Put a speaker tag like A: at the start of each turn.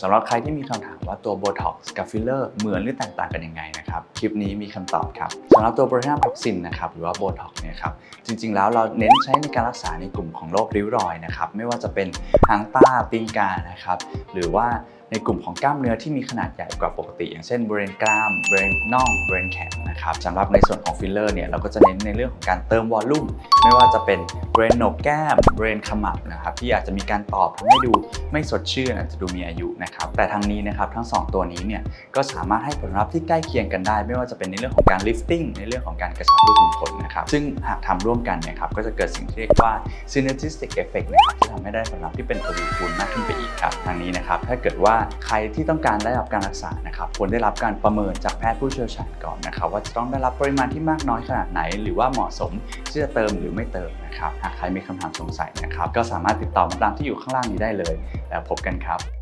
A: สำหรับใครที่มีคำถามว่าตัวโบท็อกซ์กับฟิลเลอร์เหมือนหรือแตกต่างกันยังไงนะครับ คลิปนี้มีคำตอบครับสำหรับตัวโบรทีนท็อกซินนะครับหรือว่าโบท็อกเนี่ยครับจริงๆแล้วเราเน้นใช้ในการรักษาในกลุ่มของโรคริ้วรอยนะครับไม่ว่าจะเป็นหางตาตีนกานะครับหรือว่า ในกลุ่มของกล้ามเนื้อที่มีขนาดใหญ่กว่าปกติ อย่างเช่นบริเวณกล้ามบริเวณน่องบริเวณแขนนะครับสำหรับในส่วนของฟิลเลอร์เนี่ยเราก็จะเน้นในเรื่องของการเติมวอลลุ่มไม่ว่าจะเป็นบริเวณโหนกแก้มบริเวณขมับนะครับที่อาจจะมีการตอบทำให้ดูไม่สดชื่นอาจจะดูมีอายุนะครับแต่ทางนี้นะครับทั้งสองตัวนี้เนี่ยก็สามารถให้ผลลัพธ์ที่ใกล้เคียงกันได้ ไม่ว่าจะเป็นในเรื่องของการ lifting ในเรื่องของการกระชับรูขุมขนนะครับซึ่งหากทำร่วมกันเนี่ยครับก็จะเกิดสิ่งที่เรียกว่า synergistic effect นะครับที่ทำให้ได้ผลลัพธ์ที่เป็นทวีคูณมากขึ้นไป ครับทางนี้นะครับถ้าเกิดว่าใครที่ต้องการได้รับการรักษานะครับควรได้รับการประเมินจากแพทย์ผู้เชี่ยวชาญก่อนนะครับ ว่าจะต้องได้รับปริมาณที่มากน้อยขนาดไหน หรือว่าเหมาะสมที่จะเติมหรือไม่เติมนะครับหากใครมีคำถามสงสัยนะครับ ก็สามารถติดต่อมาตามที่อยู่ข้างล่างนี้ได้เลย แล้วพบกันครับ